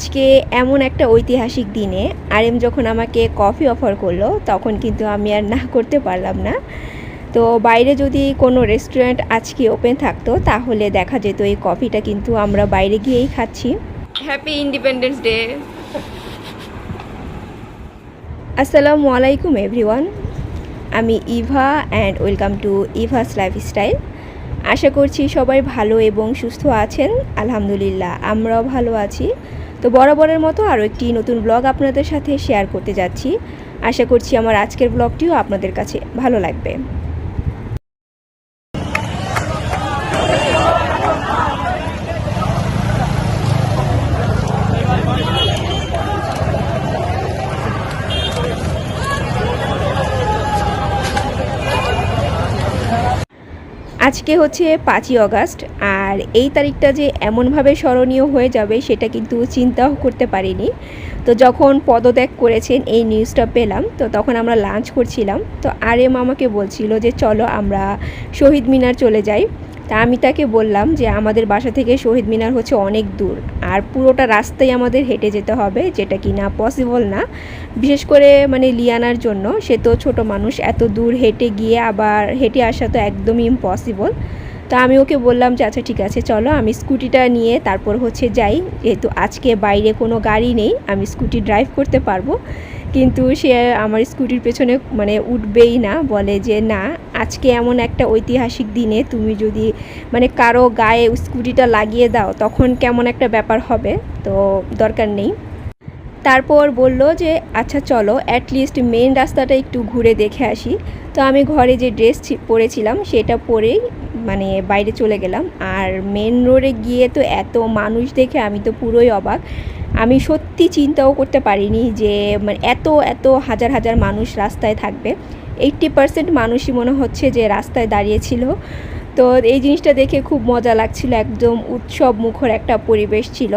আজকে এমন একটা ঐতিহাসিক দিনে আর এম যখন আমাকে কফি অফার করল তখন কিন্তু আমি আর না করতে পারলাম না। তো বাইরে যদি কোনো রেস্টুরেন্ট আজকে ওপেন থাকতো তাহলে দেখা যেত এই কফিটা কিন্তু আমরা বাইরে গিয়েই খাচ্ছি। হ্যাপি ইন্ডিপেন্ডেন্স ডে আসসালামু আলাইকুম এভরিওয়ান আমি Eva and welcome to Eva's lifestyle আশা করছি সবাই ভালো এবং সুস্থ আছেন আলহামদুলিল্লাহ আমরাও ভালো আছি। তো বরাবরের মতো আরও একটি নতুন ব্লগ আপনাদের সাথে শেয়ার করতে যাচ্ছি। আশা করছি আমার আজকের ব্লগটিও আপনাদের কাছে ভালো লাগবে। আজকে হচ্ছে পাঁচই অগাস্ট, আর এই তারিখটা যে এমনভাবে স্মরণীয় হয়ে যাবে সেটা কিন্তু চিন্তাও করতে পারিনি। তো যখন পদত্যাগ করেছেন এই নিউজটা পেলাম, তো তখন আমরা লাঞ্চ করছিলাম। তো আর এম আমাকে বলছিল যে চলো আমরা শহীদ মিনার চলে যাই। তা আমি তাকে বললাম যে আমাদের বাসা থেকে শহীদ মিনার হচ্ছে অনেক দূর, আর পুরোটা রাস্তায় আমাদের হেঁটে যেতে হবে, যেটা কি না পসিবল না। বিশেষ করে মানে লিয়ানার জন্য, সে তো ছোটো মানুষ, এত দূর হেঁটে গিয়ে আবার হেঁটে আসা তো একদমই ইম্পসিবল তো আমি ওকে বললাম যে আচ্ছা ঠিক আছে, চলো, আমি স্কুটিটা নিয়ে তারপর হচ্ছে যাই, যেহেতু আজকে বাইরে কোনো গাড়ি নেই, আমি স্কুটি ড্রাইভ করতে পারব। কিন্তু সে আমার স্কুটির পেছনে মানে উঠবেই না, বলে যে, না, আজকে এমন একটা ঐতিহাসিক দিনে তুমি যদি মানে কারও গায়ে স্কুটিটা লাগিয়ে দাও, তখন কেমন একটা ব্যাপার হবে? তো দরকার নেই। তারপর বলল যে আচ্ছা চলো অ্যাটলিস্ট মেন রাস্তাটা একটু ঘুরে দেখে আসি। তো আমি ঘরে যে ড্রেস পরেছিলাম, সেটা পরেই মানে বাইরে চলে গেলাম। আর মেন রোডে গিয়ে তো এত মানুষ দেখে আমি তো পুরোই অবাক। আমি সত্যি চিন্তাও করতে পারিনি যে মানে এত এত হাজার হাজার মানুষ রাস্তায় থাকবে। এইট্টি পার্সেন্ট মানুষই মনে হচ্ছে যে রাস্তায় দাঁড়িয়েছিল তো এই জিনিসটা দেখে খুব মজা লাগছিল, একদম উৎসব মুখর একটা পরিবেশ ছিল।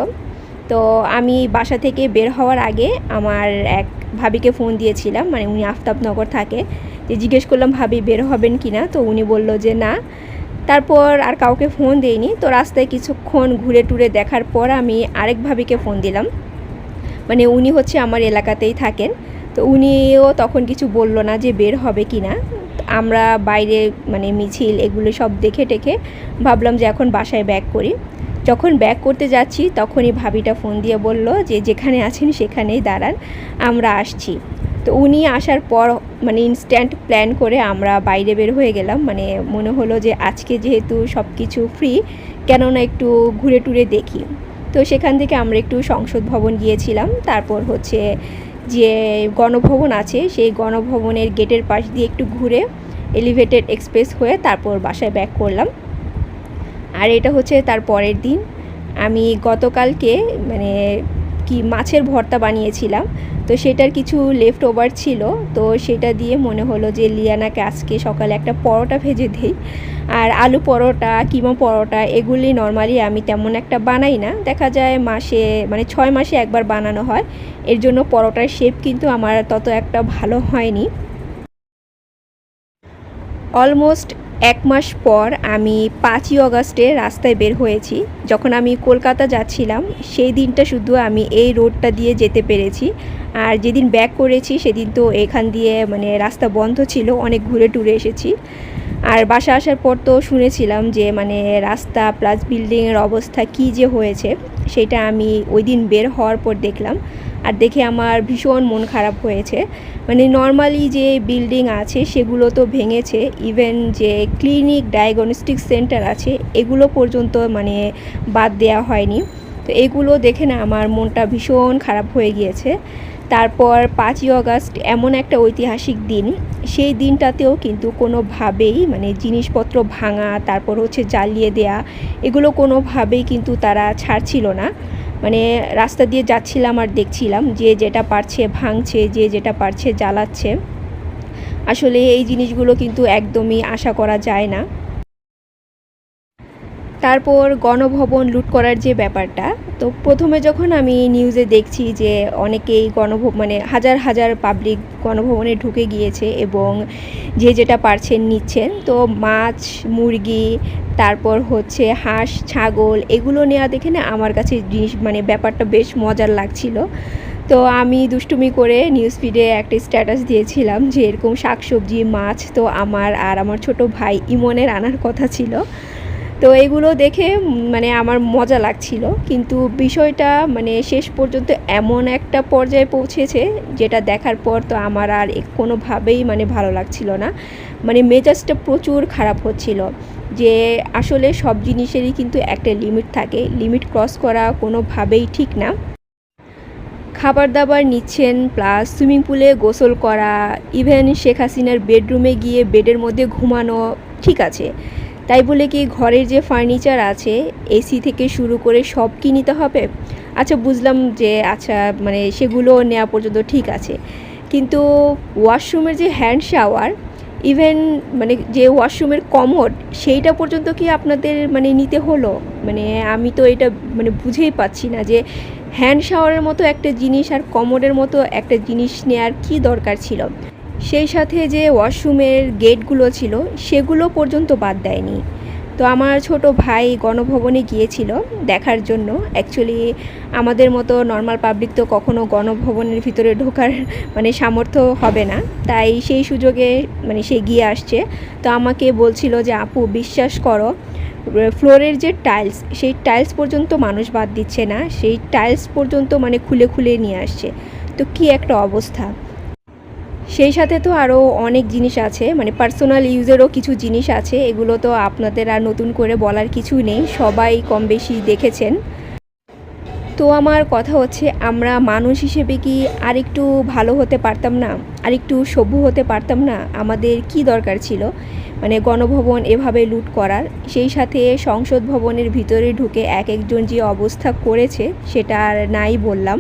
তো আমি বাসা থেকে বের হওয়ার আগে আমার এক ভাবিকে ফোন দিয়েছিলাম মানে উনি আফতাবনগর থাকে। যে জিজ্ঞেস করলাম, ভাবি, বের হবেন কি না তো উনি বলল যে, না। তারপর আর কাউকে ফোন দেইনি। তো রাস্তায় কিছুক্ষণ ঘুরে টুরে দেখার পর আমি আরেক ভাবিকে ফোন দিলাম। মানে উনি হচ্ছে আমার এলাকাতেই থাকেন। তো উনিও তখন কিছু বলল না যে বের হবে কি না আমরা বাইরে মানে মিছিল এগুলো সব দেখে টেখে ভাবলাম যে এখন বাসায় ব্যাক করি। যখন ব্যাক করতে যাচ্ছি, তখনই ভাবিটা ফোন দিয়ে বলল যে যেখানে আছেন সেখানেই দাঁড়ান, আমরা আসছি। তো উনি আসার পর মানে ইনস্ট্যান্ট প্ল্যান করে আমরা বাইরে বের হয়ে গেলাম। মানে মনে হলো যে আজকে যেহেতু সব কিছু ফ্রি কেননা একটু ঘুরে টুরে দেখি। তো সেখান থেকে আমরা একটু সংসদ ভবন গিয়েছিলাম। তারপর হচ্ছে যে গণভবন আছে, সেই গণভবনের গেটের পাশ দিয়ে একটু ঘুরে এলিভেটেড এক্সপ্রেস হয়ে তারপর বাসায় ব্যাক করলাম। আর এটা হচ্ছে তার পরের দিন। আমি গতকালকে মানে কি মাছের ভর্তা বানিয়েছিলাম। তো সেটার কিছু লেফট ওভার ছিল। তো সেটা দিয়ে মনে হলো যে লিয়ানাকে আজকে সকালে একটা পরোটা ভেজে দিই। আর আলু পরোটা, কিমা পরোটা এগুলি নর্মালি আমি তেমন একটা বানাই না। দেখা যায় মাসে মানে ছয় মাসে একবার বানানো হয়। এর জন্য পরোটার শেপ কিন্তু আমার তত একটা ভালো হয়নি। অলমোস্ট এক মাস পর আমি পাঁচই অগাস্টে রাস্তায় বের হয়েছি। যখন আমি কলকাতা যাচ্ছিলাম, সেই দিনটা শুধু আমি এই রোডটা দিয়ে যেতে পেরেছি। আর যেদিন ব্যাক করেছি, সেদিন তো এখান দিয়ে মানে রাস্তা বন্ধ ছিল, অনেক ঘুরে টুরে এসেছি। আর বাসা আসার পর তো শুনেছিলাম যে মানে রাস্তা প্লাস বিল্ডিংয়ের অবস্থা কি যে হয়েছে, সেটা আমি ওই দিন বের হওয়ার পর দেখলাম। আর দেখে আমার ভীষণ মন খারাপ হয়েছে। মানে নর্মালি যে বিল্ডিং আছে, সেগুলো তো ভেঙেছে। ইভেন যে ক্লিনিক ডায়াগনস্টিক সেন্টার আছে, এগুলো পর্যন্ত মানে বাদ দেওয়া হয়নি। তো এগুলো দেখে না আমার মনটা ভীষণ খারাপ হয়ে গিয়েছে। তারপর পাঁচই অগাস্ট এমন একটা ঐতিহাসিক দিন। সেই দিনটাতেও কিন্তু কোনোভাবেই মানে জিনিসপত্র ভাঙা, তারপর হচ্ছে জ্বালিয়ে দেয়া, এগুলো কোনোভাবেই কিন্তু তারা ছাড়ছিল না। মানে রাস্তা দিয়ে যাচ্ছিলাম আর দেখছিলাম যে যেটা পারছে ভাঙছে, যে যেটা পারছে জ্বালাচ্ছে। আসলে এই জিনিসগুলো কিন্তু একদমই আশা করা যায় না। তারপর গণভবন লুট করার যে ব্যাপারটা, তো প্রথমে যখন আমি নিউজে দেখছি যে অনেকেই গণভব মানে হাজার হাজার পাবলিক গণভবনে ঢুকে গিয়েছে এবং যে যেটা পারছেন নিচ্ছেন, তো মাছ, মুরগি, তারপর হচ্ছে হাঁস, ছাগল, এগুলো নেওয়া দেখে না আমার কাছে জিনিস মানে ব্যাপারটা বেশ মজার লাগছিল। তো আমি দুষ্টুমি করে নিউজ ফিডে একটা স্ট্যাটাস দিয়েছিলাম যে এরকম শাকসবজি, মাছ তো আমার আর আমার ছোট ভাই ইমনের আনার কথা ছিল। তো এগুলো দেখে মানে আমার মজা লাগছিল। কিন্তু বিষয়টা মানে শেষ পর্যন্ত এমন একটা পর্যায়ে পৌঁছেছে, যেটা দেখার পর তো আমার আর কোনোভাবেই মানে ভালো লাগছিল না। মানে মেজাজটা প্রচুর খারাপ হচ্ছিল। যে আসলে সব জিনিসেরই কিন্তু একটা লিমিট থাকে। লিমিট ক্রস করা কোনোভাবেই ঠিক না। খাবার দাবার নিচ্ছেন, প্লাস সুইমিং পুলে গোসল করা, ইভেন শেখ হাসিনার বেডরুমে গিয়ে বেডের মধ্যে ঘুমানো, ঠিক আছে। তাই বলে কি ঘরের যে ফার্নিচার আছে এসি থেকে শুরু করে সব কি নিতে হবে? আচ্ছা বুঝলাম যে আচ্ছা মানে সেগুলো নেওয়া পর্যন্ত ঠিক আছে। কিন্তু ওয়াশরুমের যে হ্যান্ড শাওয়ার ইভেন মানে যে ওয়াশরুমের কমোড সেইটা পর্যন্ত কি আপনাদের মানে নিতে হলো? মানে আমি তো এটা মানে বুঝেই পাচ্ছি না যে হ্যান্ড শাওয়ারের মতো একটা জিনিস আর কমোডের মতো একটা জিনিস নেওয়ার কি দরকার ছিল? সেই সাথে যে ওয়াশরুমের গেটগুলো ছিল, সেগুলো পর্যন্ত বাদ দেয়নি। তো আমার ছোট ভাই গণভবনে গিয়েছিল দেখার জন্য। অ্যাকচুয়ালি আমাদের মতো নর্মাল পাবলিক তো কখনো গণভবনের ভিতরে ঢোকার মানে সামর্থ্য হবে না। তাই সেই সুযোগে মানে সে গিয়ে আসছে। তো আমাকে বলছিল যে, আপু, বিশ্বাস করো ফ্লোরের যে টাইলস, সেই টাইলস পর্যন্ত মানুষ বাদ দিচ্ছে না। সেই টাইলস পর্যন্ত মানে খুলে খুলে নিয়ে আসছে। তো কি একটা অবস্থা। সেই সাথে তো আরও অনেক জিনিস আছে মানে পার্সোনাল ইউজেরও কিছু জিনিস আছে, এগুলো তো আপনাদের আর নতুন করে বলার কিছু নেই, সবাই কম বেশি দেখেছেন। তো আমার কথা হচ্ছে, আমরা মানুষ হিসেবে কি আরেকটু ভালো হতে পারতাম না? আরেকটু সভ্য হতে পারতাম না? আমাদের কি দরকার ছিল? মানে গণভবন এভাবে লুট করার, সেই সাথে সংসদ ভবনের ভিতরে ঢুকে এক একজন যে অবস্থা করেছে, সেটা আর নাই বললাম।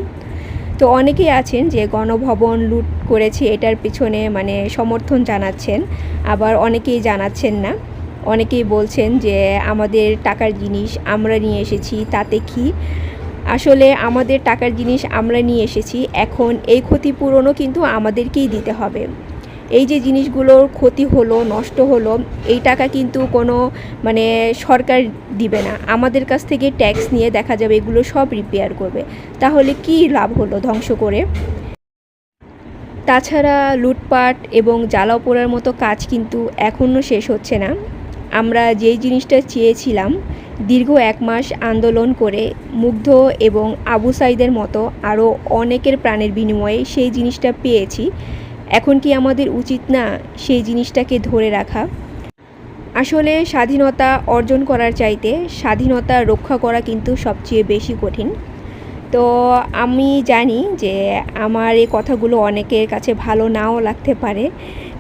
তো অনেকেই আছেন যে গণভবন লুট করেছে, এটার পিছনে মানে সমর্থন জানাচ্ছেন। আবার অনেকেই জানাচ্ছেন না। অনেকেই বলছেন যে আমাদের টাকার জিনিস আমরা নিয়ে এসেছি, তাতে কি? আসলে আমাদের টাকার জিনিস আমরা নিয়ে এসেছি, এখন এই ক্ষতিপূরণও কিন্তু আমাদেরকেই দিতে হবে। এই যে জিনিসগুলোর ক্ষতি হলো, নষ্ট হলো, এই টাকা কিন্তু কোনো মানে সরকার দিবে না। আমাদের কাছ থেকে ট্যাক্স নিয়ে দেখা যাবে এগুলো সব রিপেয়ার করবে। তাহলে কি লাভ হলো ধ্বংস করে? তাছাড়া লুটপাট এবং জ্বালা পোড়ার মতো কাজ কিন্তু এখনও শেষ হচ্ছে না। আমরা যেই জিনিসটা চেয়েছিলাম, দীর্ঘ এক মাস আন্দোলন করে মুগ্ধ এবং আবু সাইদের মতো আরও অনেকের প্রাণের বিনিময়ে সেই জিনিসটা পেয়েছি। এখন কি আমাদের উচিত না সেই জিনিসটাকে ধরে রাখা? আসলে স্বাধীনতা অর্জন করার চাইতে স্বাধীনতা রক্ষা করা কিন্তু সবচেয়ে বেশি কঠিন। তো আমি জানি যে আমার এই কথাগুলো অনেকের কাছে ভালো নাও লাগতে পারে,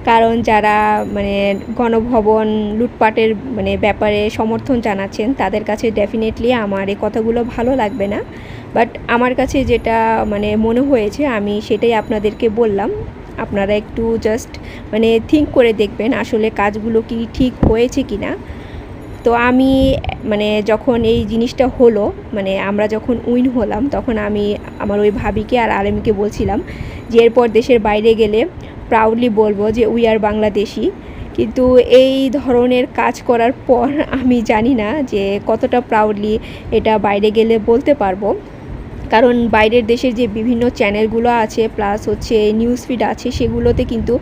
কারণ যারা মানে গণভবন লুটপাটের মানে ব্যাপারে সমর্থন জানাচ্ছেন, তাদের কাছে ডেফিনেটলি আমার এই কথাগুলো ভালো লাগবে না। বাট আমার কাছে যেটা মানে মনে হয়েছে, আমি সেটাই আপনাদেরকে বললাম। আপনারা একটু জাস্ট মানে থিঙ্ক করে দেখবেন আসলে কাজগুলো কি ঠিক হয়েছে কি না তো আমি মানে যখন এই জিনিসটা হলো মানে আমরা যখন উইন হলাম, তখন আমি আমার ওই ভাবিকে আর আলেমকে বলছিলাম যে, এরপর দেশের বাইরে গেলে প্রাউডলি বলব যে উই আর বাংলাদেশি। কিন্তু এই ধরনের কাজ করার পর আমি জানি না যে, কতটা প্রাউডলি এটা বাইরে গেলে বলতে পারব। কারণ বাইরের দেশের যে বিভিন্ন চ্যানেলগুলো আছে প্লাস হচ্ছে নিউজ ফিড আছে, সেগুলোতে কিন্তু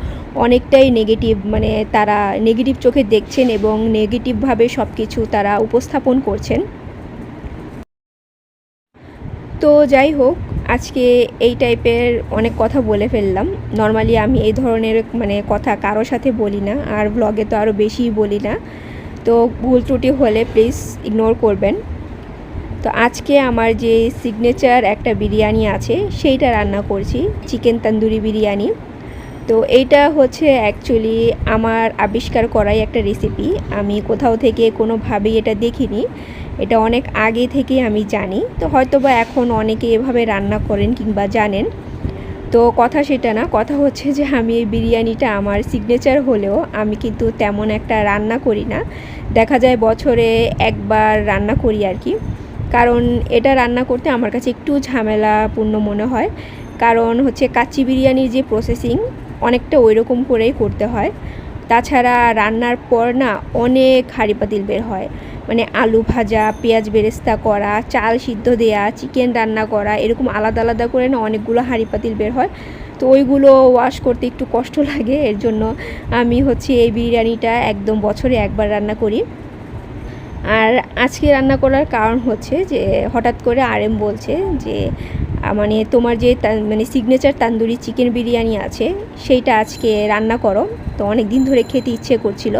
অনেকটাই নেগেটিভ মানে তারা নেগেটিভ চোখে দেখছেন এবং নেগেটিভভাবে সব কিছু তারা উপস্থাপন করছেন। তো যাই হোক, আজকে এই টাইপের অনেক কথা বলে ফেললাম। নর্মালি আমি এই ধরনের মানে কথা কারোর সাথে বলি না, আর ব্লগে তো আরও বেশিই বলি না। তো ভুল ত্রুটি হলে প্লিজ ইগনোর করবেন। তো আজকে আমার যে সিগনেচার একটা বিরিয়ানি আছে, সেইটা রান্না করছি চিকেন তন্দুরি বিরিয়ানি। তো এইটা হচ্ছে অ্যাকচুয়ালি আমার আবিষ্কার করাই একটা রেসিপি আমি কোথাও থেকে কোনোভাবেই এটা দেখিনি। এটা অনেক আগে থেকে আমি জানি। তো হয়তো বা এখন অনেকে এভাবে রান্না করেন কিংবা জানেন। তো কথা সেটা না, কথা হচ্ছে যে আমি এই বিরিয়ানিটা আমার সিগনেচার হলেও আমি কিন্তু তেমন একটা রান্না করি না। দেখা যায় বছরে একবার রান্না করি আর কি। কারণ এটা রান্না করতে আমার কাছে একটু ঝামেলাপূর্ণ মনে হয়। কারণ হচ্ছে কাচ্চি বিরিয়ানির যে প্রসেসিং অনেকটা ওই রকম করেই করতে হয়। তাছাড়া রান্নার পর না অনেক হাঁড়ি পাতিল বের হয়। মানে আলু ভাজা, পেঁয়াজ বেরেস্তা করা, চাল সিদ্ধ দেয়া চিকেন রান্না করা, এরকম আলাদা আলাদা করে না অনেকগুলো হাঁড়ি পাতিল বের হয়। তো ওইগুলো ওয়াশ করতে একটু কষ্ট লাগে। এর জন্য আমি হচ্ছে এই বিরিয়ানিটা একদম বছরে একবার রান্না করি। আর আজকে রান্না করার কারণ হচ্ছে যে হঠাৎ করে আরএম বলছে যে মানে তোমার যে মানে সিগনেচার তান্দুরি চিকেন বিরিয়ানি আছে, সেইটা আজকে রান্না করো। তো অনেক দিন ধরে খেতে ইচ্ছে করছিল।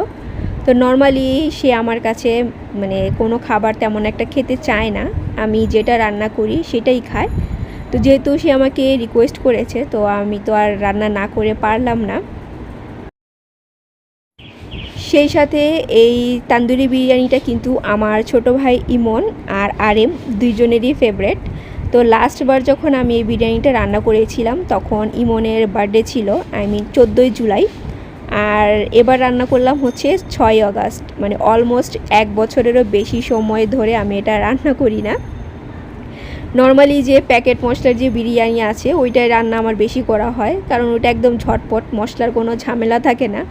তো নর্মালি সে আমার কাছে মানে কোনো খাবার তেমন একটা খেতে চায় না। আমি যেটা রান্না করি সেটাই খায়। তো যেহেতু সে আমাকে রিকোয়েস্ট করেছে, তো আমি তো আর রান্না না করে পারলাম না। সেই সাথে এই তান্দুরি বিরিয়ানিটা কিন্তু আমার ছোট ভাই ইমন আর আরেম দুইজনেরই ফেভারেট তো লাস্টবার যখন আমি এই বিরিয়ানিটা রান্না করেছিলাম, তখন ইমনের বার্থডে ছিল আই মিন চোদ্দোই জুলাই। আর এবার রান্না করলাম হচ্ছে ছয় আগস্ট মানে অলমোস্ট এক বছরেরও বেশি সময় ধরে আমি এটা রান্না করি না। নর্মালি যে প্যাকেট মশলার যে বিরিয়ানি আছে, ওইটাই রান্না আমার বেশি করা হয়, কারণ ওটা একদম ঝটপট, মশলার কোনো ঝামেলা থাকে না।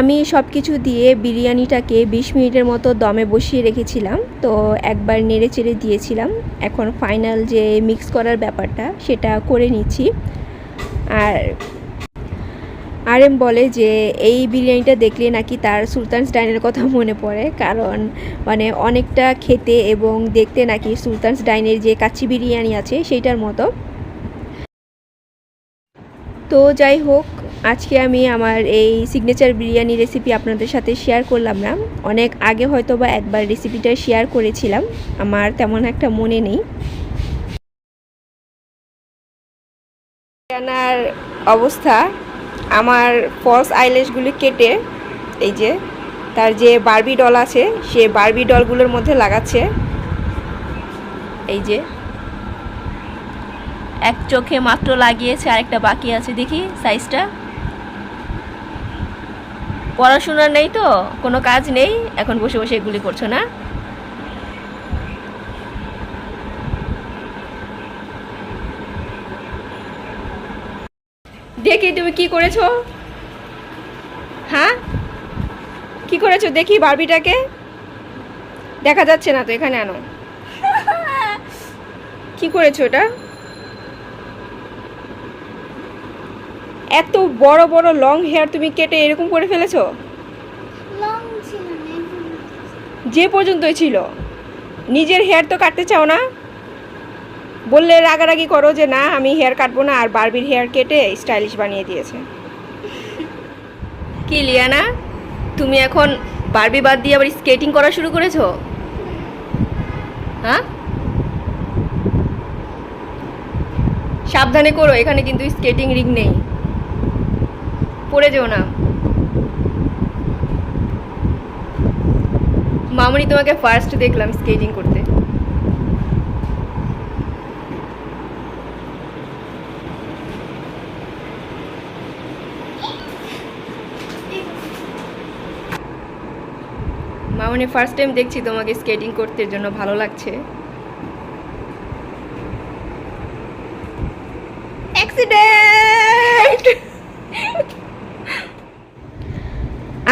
আমি সব কিছু দিয়ে বিরিয়ানিটাকে বিশ মিনিটের মতো দমে বসিয়ে রেখেছিলাম, তো একবার নেড়ে চেড়ে দিয়েছিলাম। এখন ফাইনাল যে মিক্স করার ব্যাপারটা, সেটা করে নিচ্ছি। আর আর এম বলে যে, এই বিরিয়ানিটা দেখলে নাকি তার সুলতানস ডাইনের কথা মনে পড়ে, কারণ মানে অনেকটা খেতে এবং দেখতে নাকি সুলতানস ডাইনের যে কাচ্চি বিরিয়ানি আছে, সেইটার মতো। তো যাই হোক আজকে আমি আমার এই সিগনেচার বিরিয়ানি রেসিপি আপনাদের সাথে শেয়ার করলাম না। অনেক আগে হয়তো বা একবার রেসিপিটা শেয়ার করেছিলাম। আমার তেমন একটা মনে নেই। রান্নার অবস্থা, আমার ফলস আইল্যাশগুলি কেটে, এই যে, তার যে বারবি ডল আছে, সে বারবি ডলগুলোর মধ্যে লাগাচ্ছে। এই যে, এক চোখে মাত্র লাগিয়েছে, আরেকটা বাকি আছে। দেখি সাইজটা পড়াশোনার নেই তো কোনো কাজ নেই এখন বসে বসে এগুলি করছ না? দেখি তুমি কি করেছ? হ্যাঁ? কি করেছ? দেখি বারবিটাকে। দেখা যাচ্ছে না তো এখানে আনো। কি করেছ এটা? এত বড় বড় লং হেয়ার তুমি কেটে এরকম করে ফেলেছো? যে পর্যন্তই ছিল। নিজের হেয়ার তো কাটতে চাও না? বললে রাগারাগি করো যে না আমি হেয়ার কাটবো না। আর বারবির হেয়ার কেটে স্টাইলিশ বানিয়ে দিয়েছে। কি লিয়ানা? তুমি এখন বারবি বাদ দিয়ে আবার স্কেটিং করা শুরু করেছ? হ্যাঁ? সাবধানে করো এখানে কিন্তু স্কেটিং রিং নেই। পড়ে যেও না। মামনি তোমাকে ফার্স্ট দেখলাম স্কেটিং করতে। মামনি ফার্স্ট টাইম দেখছি তোমাকে স্কেটিং করতে জন্য ভালো লাগছে।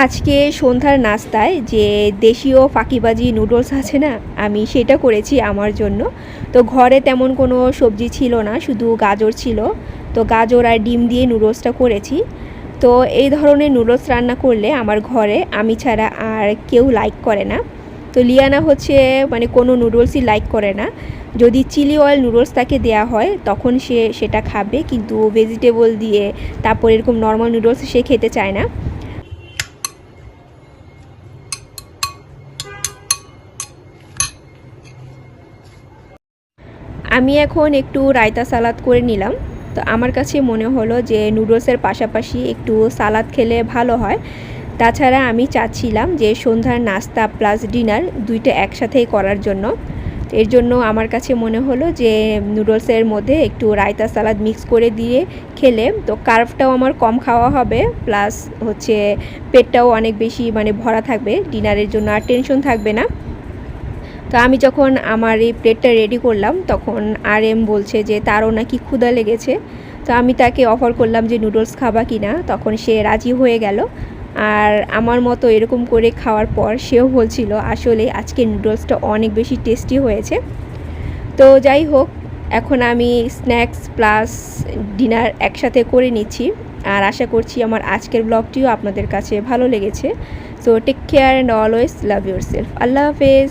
আজকে সন্ধ্যার নাস্তায় যে দেশীয় ফাঁকিবাজি নুডলস আছে না, আমি সেটা করেছি আমার জন্য। তো ঘরে তেমন কোনো সবজি ছিল না, শুধু গাজর ছিল। তো গাজর আর ডিম দিয়ে নুডলসটা করেছি। তো এই ধরনের নুডলস রান্না করলে আমার ঘরে আমি ছাড়া আর কেউ লাইক করে না। তো লিয়ানা হচ্ছে মানে কোনো নুডলসই লাইক করে না। যদি চিলি অয়েল নুডলস তাকে দেওয়া হয়, তখন সে সেটা খাবে, কিন্তু ভেজিটেবল দিয়ে তারপর এরকম নর্মাল নুডলস সে খেতে চায় না। আমি এখন একটু রায়তা সালাদ করে নিলাম। তো আমার কাছে মনে হলো যে নুডলসের পাশাপাশি একটু সালাদ খেলে ভালো হয়। তাছাড়া আমি চাচ্ছিলাম যে সন্ধ্যার নাস্তা প্লাস ডিনার দুইটা একসাথেই করার জন্য। এর জন্য আমার কাছে মনে হলো যে নুডলসের মধ্যে একটু রায়তা সালাদ মিক্স করে দিয়ে খেলে তো কার্ভটাও আমার কম খাওয়া হবে, প্লাস হচ্ছে পেটটাও অনেক বেশি মানে ভরা থাকবে, ডিনারের জন্য আর টেনশন থাকবে না। তো আমি যখন আমার এই প্লেটটা রেডি করলাম, তখন আর এম বলছে যে, তারও নাকি ক্ষুদা লেগেছে। তো আমি তাকে অফার করলাম যে নুডলস খাবা কি না? তখন সে রাজি হয়ে গেল। আর আমার মতো এরকম করে খাওয়ার পর সেও বলছিল, আসলে আজকে নুডলসটা অনেক বেশি টেস্টি হয়েছে। তো যাই হোক, এখন আমি স্ন্যাক্স প্লাস ডিনার একসাথে করে নিচ্ছি। আর আশা করছি আমার আজকের ব্লগটিও আপনাদের কাছে ভালো লেগেছে। So take care and always love yourself আল্লাহ হাফেজ।